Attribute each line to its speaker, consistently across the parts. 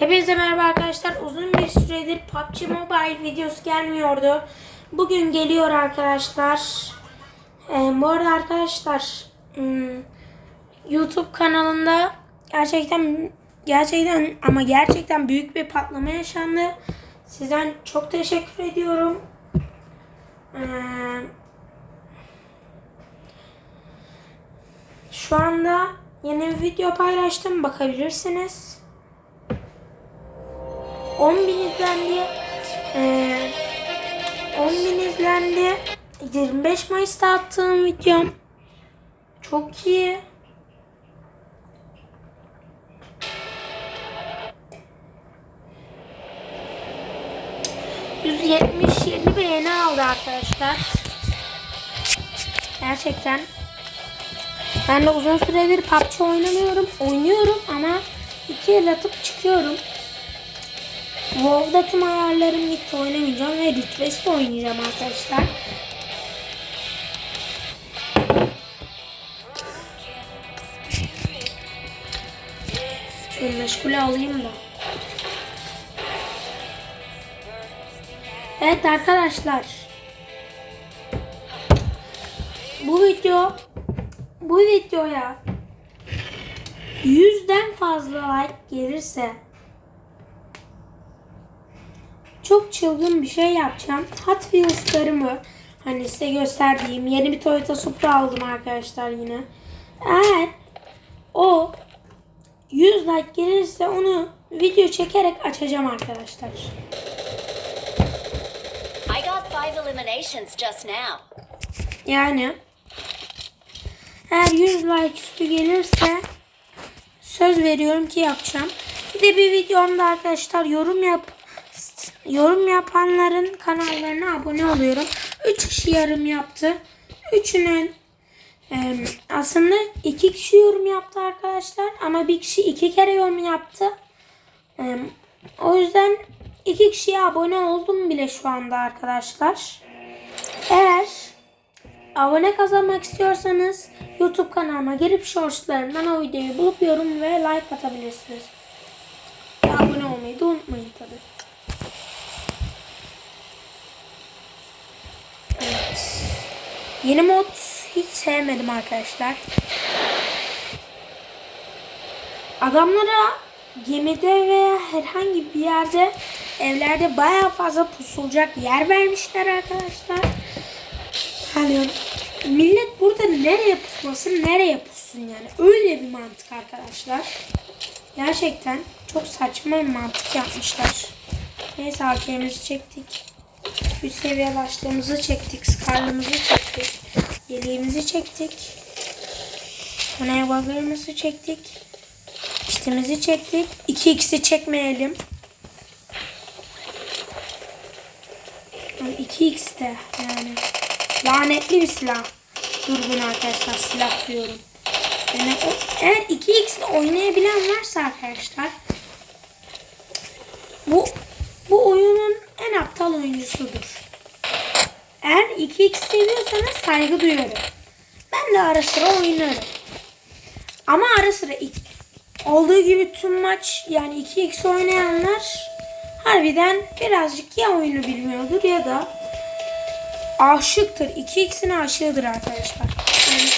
Speaker 1: Hepinize merhaba arkadaşlar. Uzun bir süredir PUBG Mobile videosu gelmiyordu. Bugün geliyor arkadaşlar. Ee, bu arada arkadaşlar hmm, YouTube kanalında gerçekten gerçekten ama gerçekten büyük bir patlama yaşandı. Sizden çok teşekkür ediyorum. Ee, şu anda yeni bir video paylaştım. Bakabilirsiniz. 10 bin izlendi. Ee, 10 bin izlendi. 25 Mayıs'ta attığım videom. Çok iyi. ...177 beğeni aldı arkadaşlar. Gerçekten. Ben de uzun süredir PUBG oynamıyorum. Oynuyorum ama iki el atıp çıkıyorum. WoW'da tüm ayarlarım gitti oynamayacağım ve rütbesiz oynayacağım arkadaşlar. Şöyle meşgule alayım da. Evet arkadaşlar. Bu video bu videoya yüzden fazla like gelirse çok çılgın bir şey yapacağım. Hot Wheels'larımı hani size gösterdiğim yeni bir Toyota Supra aldım arkadaşlar yine. Eğer o 100 like gelirse onu video çekerek açacağım arkadaşlar.
Speaker 2: I got five eliminations just now.
Speaker 1: Yani eğer 100 like üstü gelirse söz veriyorum ki yapacağım. Bir de bir videomda arkadaşlar yorum yap yorum yapanların kanallarına abone oluyorum. 3 kişi yorum yaptı. Üçünün e, aslında iki kişi yorum yaptı arkadaşlar ama bir kişi iki kere yorum yaptı. E, o yüzden iki kişiye abone oldum bile şu anda arkadaşlar. Eğer abone kazanmak istiyorsanız YouTube kanalıma girip shortslarından o videoyu bulup yorum ve like atabilirsiniz. Ve abone olmayı da unutmayın tabi. Evet. Yeni mod hiç sevmedim arkadaşlar. Adamlara gemide veya herhangi bir yerde evlerde bayağı fazla pusulacak yer vermişler arkadaşlar. Hani millet burada nereye pusmasın nereye pussun yani. Öyle bir mantık arkadaşlar. Gerçekten çok saçma bir mantık yapmışlar. Neyse AK'mizi çektik. Üst seviye başlığımızı çektik. Skarlımızı çektik. Yeleğimizi çektik. Manevralarımızı çektik. İştemizi çektik. 2x'i çekmeyelim. 2x de yani. Lanetli bir silah. Durgun arkadaşlar silah diyorum. Yani o, eğer 2x ile oynayabilen varsa arkadaşlar bu bu oyunun en aptal oyuncusudur. Eğer 2x seviyorsanız saygı duyuyorum. Ben de ara sıra oynarım. Ama ara sıra olduğu gibi tüm maç yani 2x oynayanlar harbiden birazcık ya oyunu bilmiyordur ya da aşıktır. 2x'in aşığıdır arkadaşlar. Yani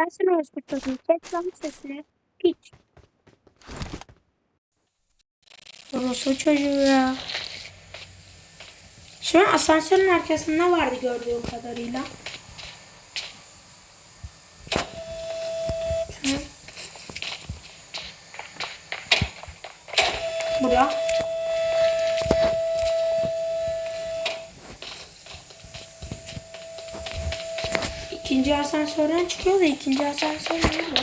Speaker 1: Sensin orası çocuğu. Kes sesini. Piç. Orası çocuğu ya. An asansörün arkasında vardı gördüğüm kadarıyla. Şu an. Bura. İkinci asansörden çıkıyor da ikinci asansör nerede?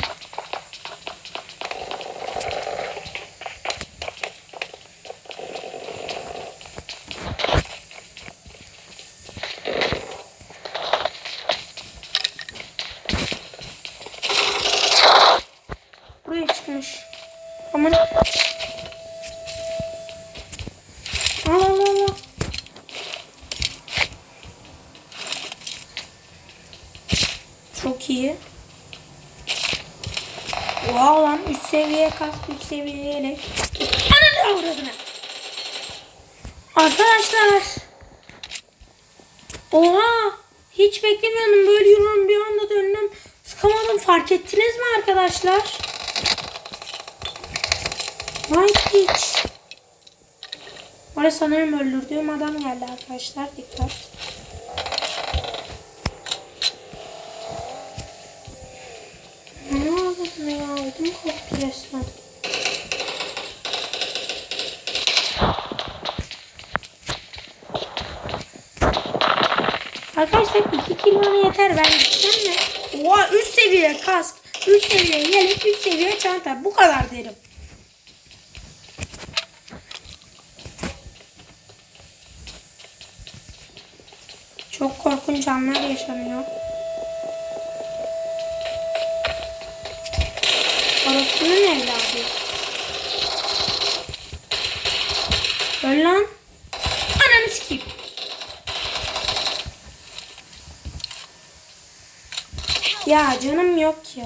Speaker 1: Buraya çıkmış. Aman. Al al al. al. iyi. Oha lan 3 seviye kask 3 seviye yelek. Ananı avradına. Arkadaşlar. Oha. Hiç beklemiyordum. Böyle yürüyorum bir anda döndüm. Sıkamadım. Fark ettiniz mi arkadaşlar? Vay piç. Oraya sanırım öldürdüğüm adam geldi arkadaşlar. Dikkat. Ne oldu ya? Ödüm koptu resmen. Arkadaşlar 2 kilo yeter ben gitsem mi? Oha 3 seviye kask, 3 seviye yelek, 3 seviye çanta bu kadar derim. Çok korkunç anlar yaşanıyor. Orasının evladı. Öl lan. Ananı sikeyim. Ya canım yok ki.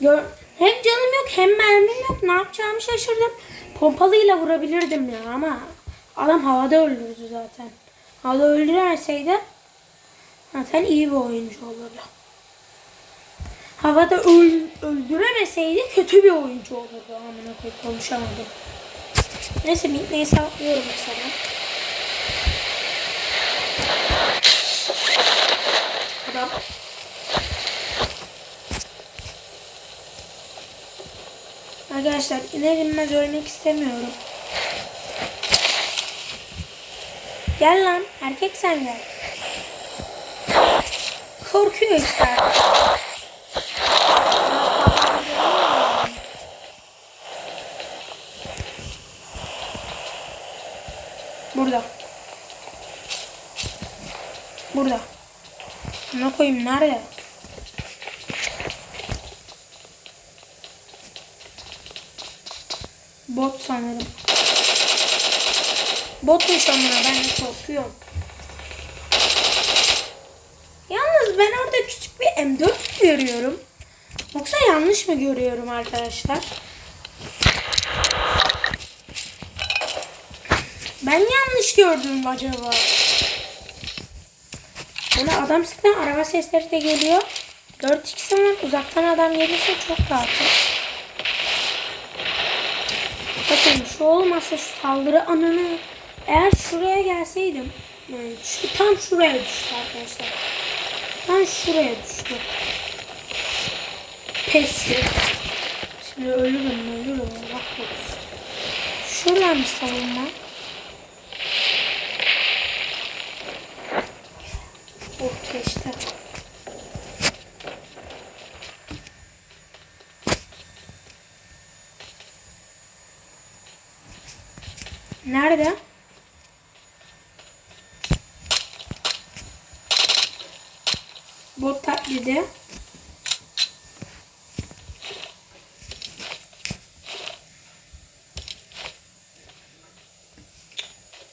Speaker 1: Gör hem canım yok hem mermim yok. Ne yapacağımı şaşırdım. Pompalıyla vurabilirdim ya ama adam havada öldürdü zaten. Havada öldüremeseydi zaten iyi bir oyuncu olurdu. Havada öl- öldüremeseydi kötü bir oyuncu olurdu. Amına koyup konuşamadım. Neyse neyse atlıyorum mesela. Adam. Arkadaşlar iner inmez ölmek istemiyorum. Gel lan erkek sen gel. Korkuyor işte. Burada. Burada. Ne koyayım nerede? Bot sanırım. Botmuş amına ben korkuyorum. Yalnız ben orada küçük bir M4 görüyorum. Yoksa yanlış mı görüyorum arkadaşlar? Ben yanlış gördüm acaba? Böyle adam sıktan araba sesleri de geliyor. 4x'im var. Uzaktan adam gelirse çok rahatım. Bakın şu olmasa şu saldırı anını eğer şuraya gelseydim yani şu, tam şuraya düştü arkadaşlar. Tam şuraya düştü. Pes. Şimdi ölürüm ölürüm Allah korusun. Şuradan bir savunma. Nerede? Bot taklidi.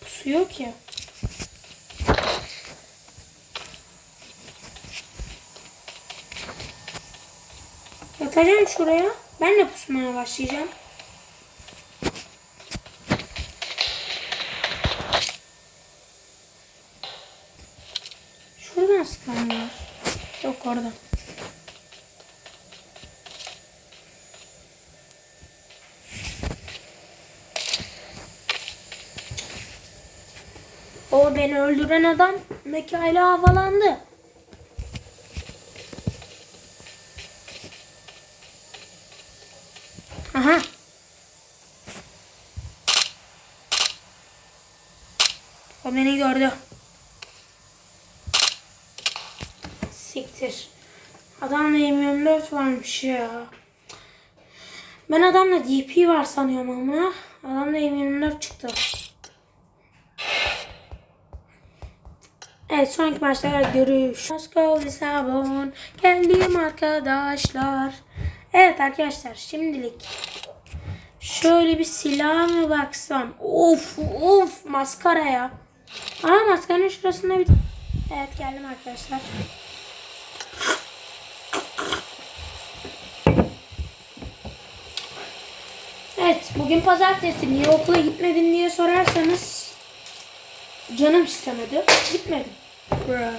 Speaker 1: Pusuyor ki. Yatacağım şuraya. Ben de pusmaya başlayacağım. Var. Yok orada. O beni öldüren adam mekayla havalandı. Aha. O beni gördü. Siktir. Adamda M24 varmış ya. Ben adamda DP var sanıyorum ama adamda M24 çıktı. Evet sonraki maçlarda görüş. Moskova Lisabon. Geldim arkadaşlar. Evet arkadaşlar şimdilik şöyle bir silah mı baksam? Of of maskara ya. Aa maskaranın şurasında bir Evet geldim arkadaşlar. Evet bugün pazartesi niye okula gitmedin diye sorarsanız canım istemedi. Gitmedim. Bra.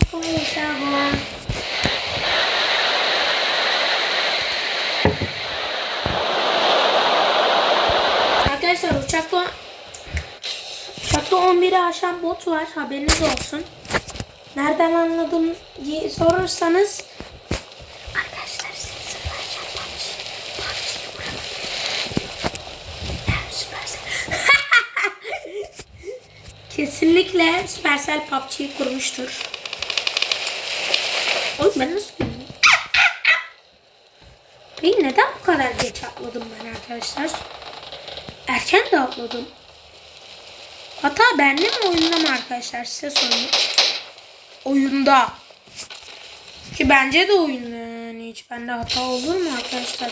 Speaker 1: Evet, bu uçakta 11'i aşan bot var haberiniz olsun. Nereden anladım diye sorarsanız Arkadaşlar. Kesinlikle Supercell PUBG'yi kurmuştur. Oğlum ben nasıl? Peki neden bu kadar geç atladım ben arkadaşlar? Erken de atladım. Hata bende mi oyunda mı arkadaşlar size sorayım. Oyunda. Ki bence de oyunda yani hiç bende hata olur mu arkadaşlar?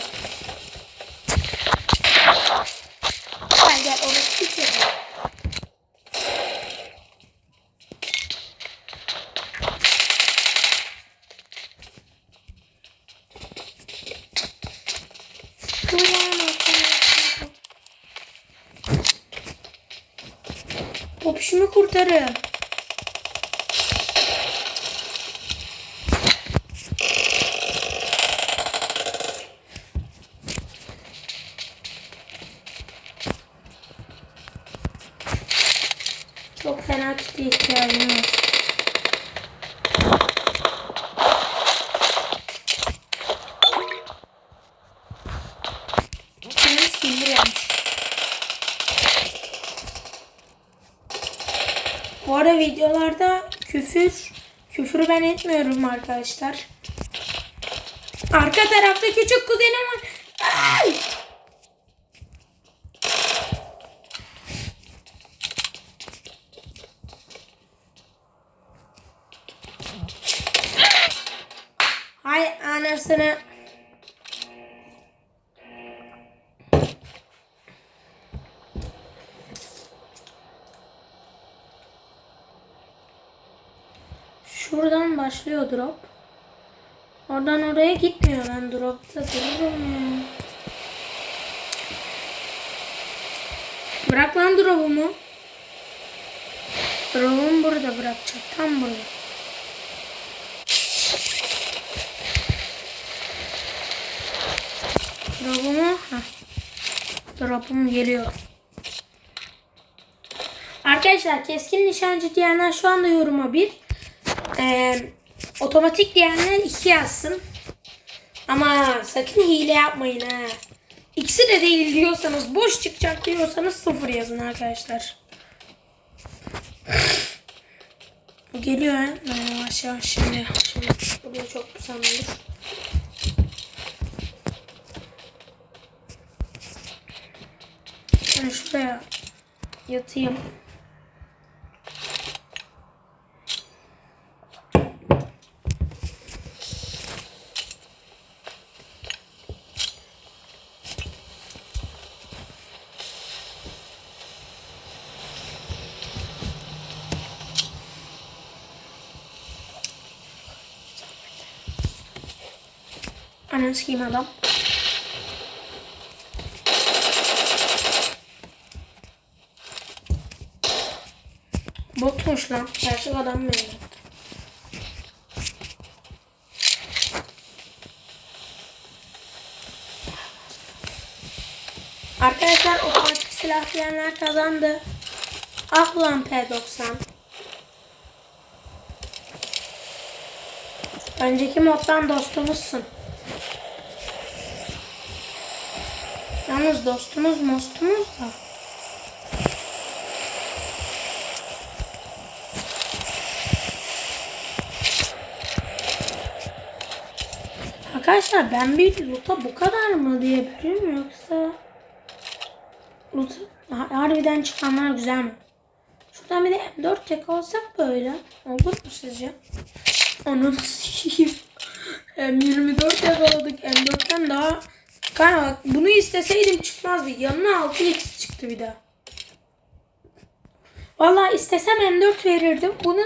Speaker 1: Çok fena kitle ihtiyacım var. Sinir yanmış. Bu arada videolarda küfür, küfürü ben etmiyorum arkadaşlar. Arka tarafta küçük kuzenim var. Ay! Şuradan başlıyor drop. Oradan oraya gitmiyor. Ben dropta dururum ya. Bırak lan drop'umu. Drop'umu burada bırakacak. Tam buraya. Drop'umu. Drop'um geliyor. Arkadaşlar keskin nişancı diyenler şu anda yoruma bir. Ee, otomatik diyenler iki yazsın. Ama sakın hile yapmayın ha. İkisi de değil diyorsanız, boş çıkacak diyorsanız sıfır yazın arkadaşlar. Bu geliyor ha. Yavaş yavaş şimdi. Şimdi buraya çok sanılır. Ben şuraya yatayım. Ananı sikeyim adam. Botmuş lan. Gerçek adam mı? Arkadaşlar otomatik silah diyenler kazandı. Ah lan P90. Önceki moddan dostumuzsun. Yalnız dostumuz mostumuz da. Arkadaşlar ben bir loot'a bu kadar mı diyebilirim yoksa loot harbiden çıkanlar güzel mi? Şuradan bir de M4 tek alsak böyle. Olur mu sizce? Sikeyim. M24 yakaladık. M4'ten daha... Kanka bunu isteseydim çıkmazdı. Yanına 6x çıktı bir daha. Vallahi istesem M4 verirdim. Bunu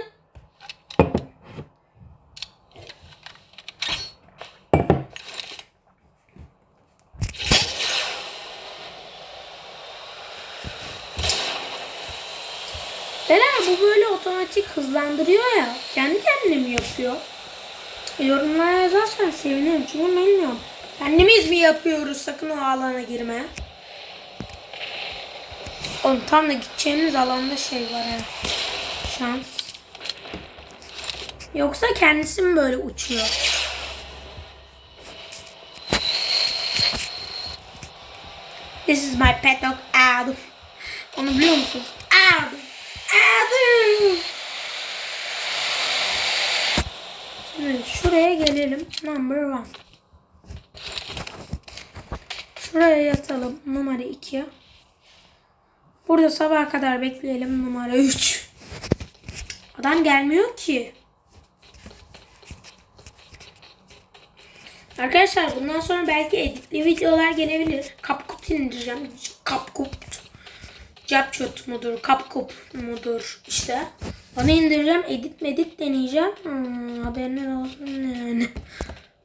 Speaker 1: Bela bu böyle otomatik hızlandırıyor ya. Kendi kendine mi yapıyor? Yorumlara yazarsan sevinirim. Çünkü bilmiyorum. Kendimiz mi yapıyoruz sakın o alana girme. Oğlum tam da gideceğimiz alanda şey var ha. Şans. Yoksa kendisi mi böyle uçuyor? This is my pet dog Adam. Onu biliyor musunuz? Adam. Adam. Şimdi şuraya gelelim. Number one. Şuraya yatalım. Numara 2. Burada sabaha kadar bekleyelim. Numara 3. Adam gelmiyor ki. Arkadaşlar bundan sonra belki editli videolar gelebilir. Kapkut indireceğim. Kapkut. Capcut mudur? Kapkup mudur? İşte. Onu indireceğim. Edit medit deneyeceğim. Hmm, haberiniz olsun yani.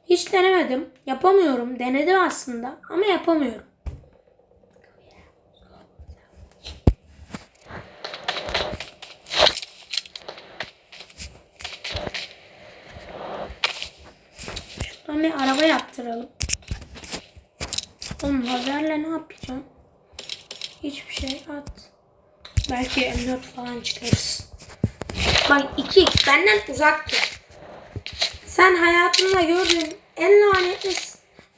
Speaker 1: Hiç denemedim. Yapamıyorum. Denedim aslında. Ama yapamıyorum. Şuradan bir araba yaptıralım. Oğlum lazerle ne yapacağım? Hiçbir şey at. Belki M4 falan çıkarız. Bak 2 benden uzak dur. Sen hayatımda gördüğüm en lanetli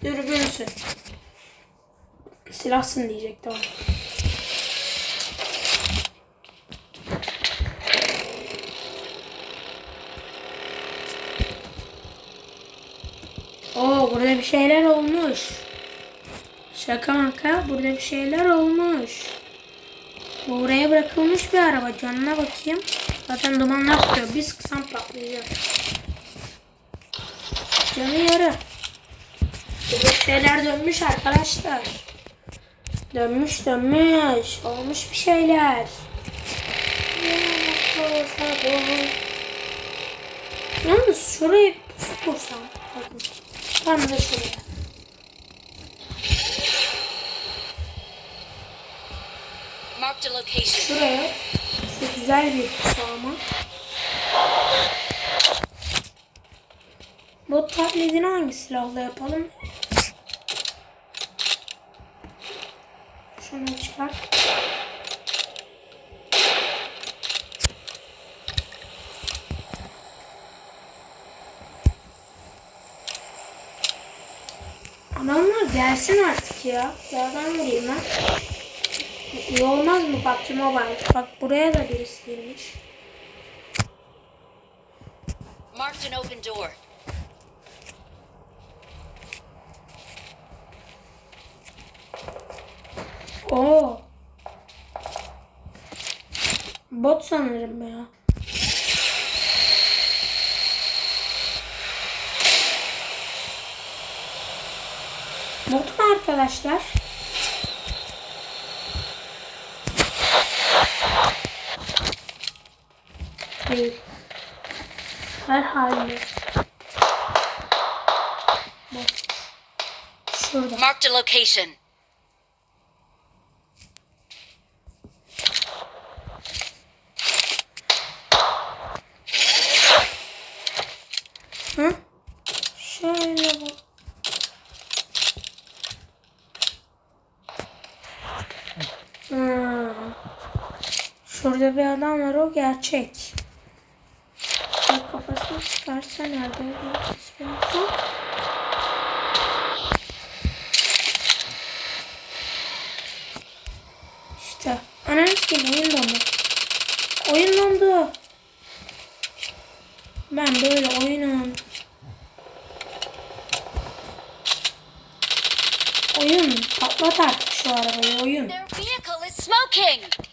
Speaker 1: dürbünsün. Silahsın diyecektim ama. Oo burada bir şeyler olmuş. Şaka maka burada bir şeyler olmuş. Bu buraya bırakılmış bir araba. Canına bakayım. Zaten dumanlar tutuyor. Bir sıksam patlayacak. Canı yarı. Şeyler dönmüş arkadaşlar. Dönmüş dönmüş. Olmuş bir şeyler. Yalnız şurayı pusu kursam. Bakın. Tam da şuraya. Şuraya. Şu güzel bir pusu ama. Bot taklidini hangi silahla yapalım? Şunu çıkar. Adamlar gelsin artık ya. Yerden vurayım ben. İyi olmaz mı PUBG Mobile? Bak buraya da birisi girmiş.
Speaker 2: Marked an open door.
Speaker 1: Oo. Bot sanırım ya. Bot mu arkadaşlar? Değil. Her halinde. Bot. Şurada.
Speaker 2: Marked a location.
Speaker 1: Hı? Şöyle bak. Hmm. Şurada bir adam var o gerçek. Bak kafasını çıkarsa nerede. İşte. Ananı sikeyim oyun dondu. Oyun dondu. Ben böyle oyunum. Oyun. Patlat artık şu arabayı oyun.
Speaker 2: Their vehicle is smoking.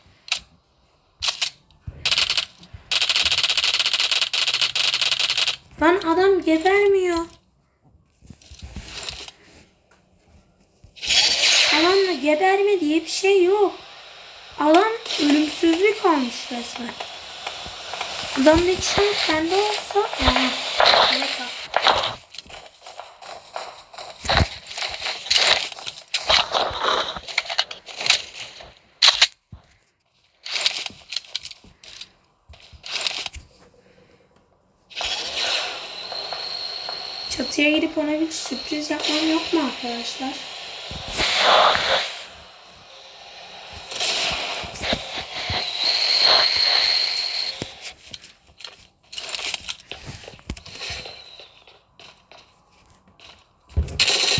Speaker 1: Lan adam gebermiyor. Adamla geberme diye bir şey yok. Adam ölümsüzlük almış resmen. Adamın hiç şans bende olsa... Aa, evet bak. Ona bir sürpriz yapmam yok mu arkadaşlar?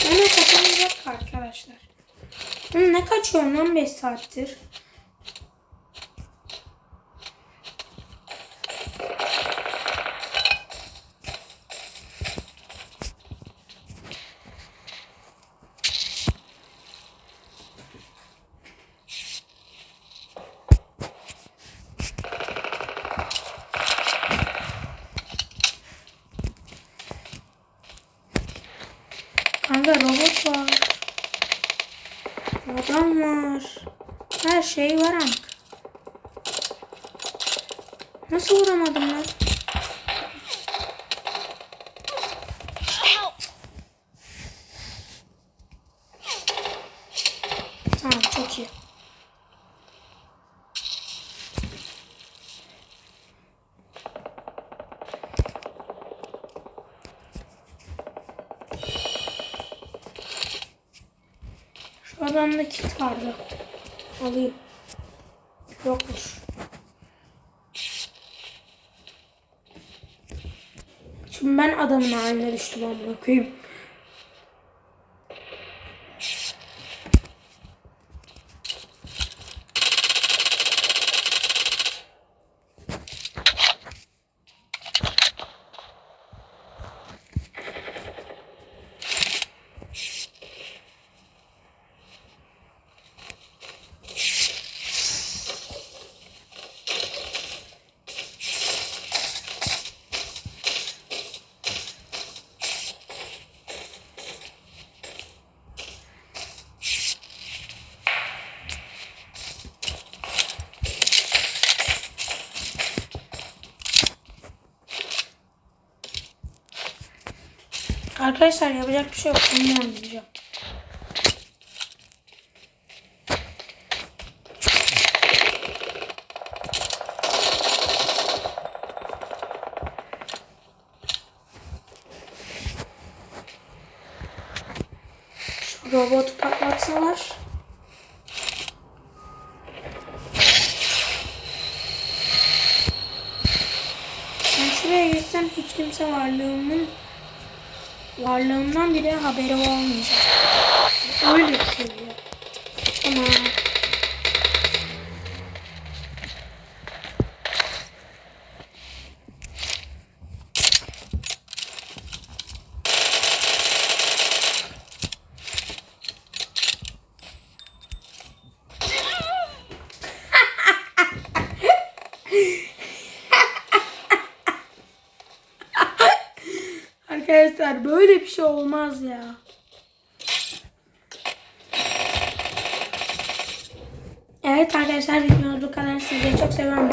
Speaker 1: Ama kapanacak arkadaşlar. Oğlum ne kaçıyorum lan 5 saattir? Kanka robot var. Adam var. Her şey var amk. Nasıl vuramadım lan? Tamam çok iyi. Şu adamda kit vardı. Alayım. Yokmuş. Şimdi ben adamın haline düştüm amına koyayım. Arkadaşlar yapacak bir şey yok. Bunu oynayacağım. Şu robotu patlatsalar. Ben şuraya gitsem hiç kimse varlığımın varlığımdan bile haberi olmayacak. Öyle bir seviye. Ama arkadaşlar böyle bir şey olmaz ya. Evet arkadaşlar videomuz bu kadar. Sizleri çok seviyorum.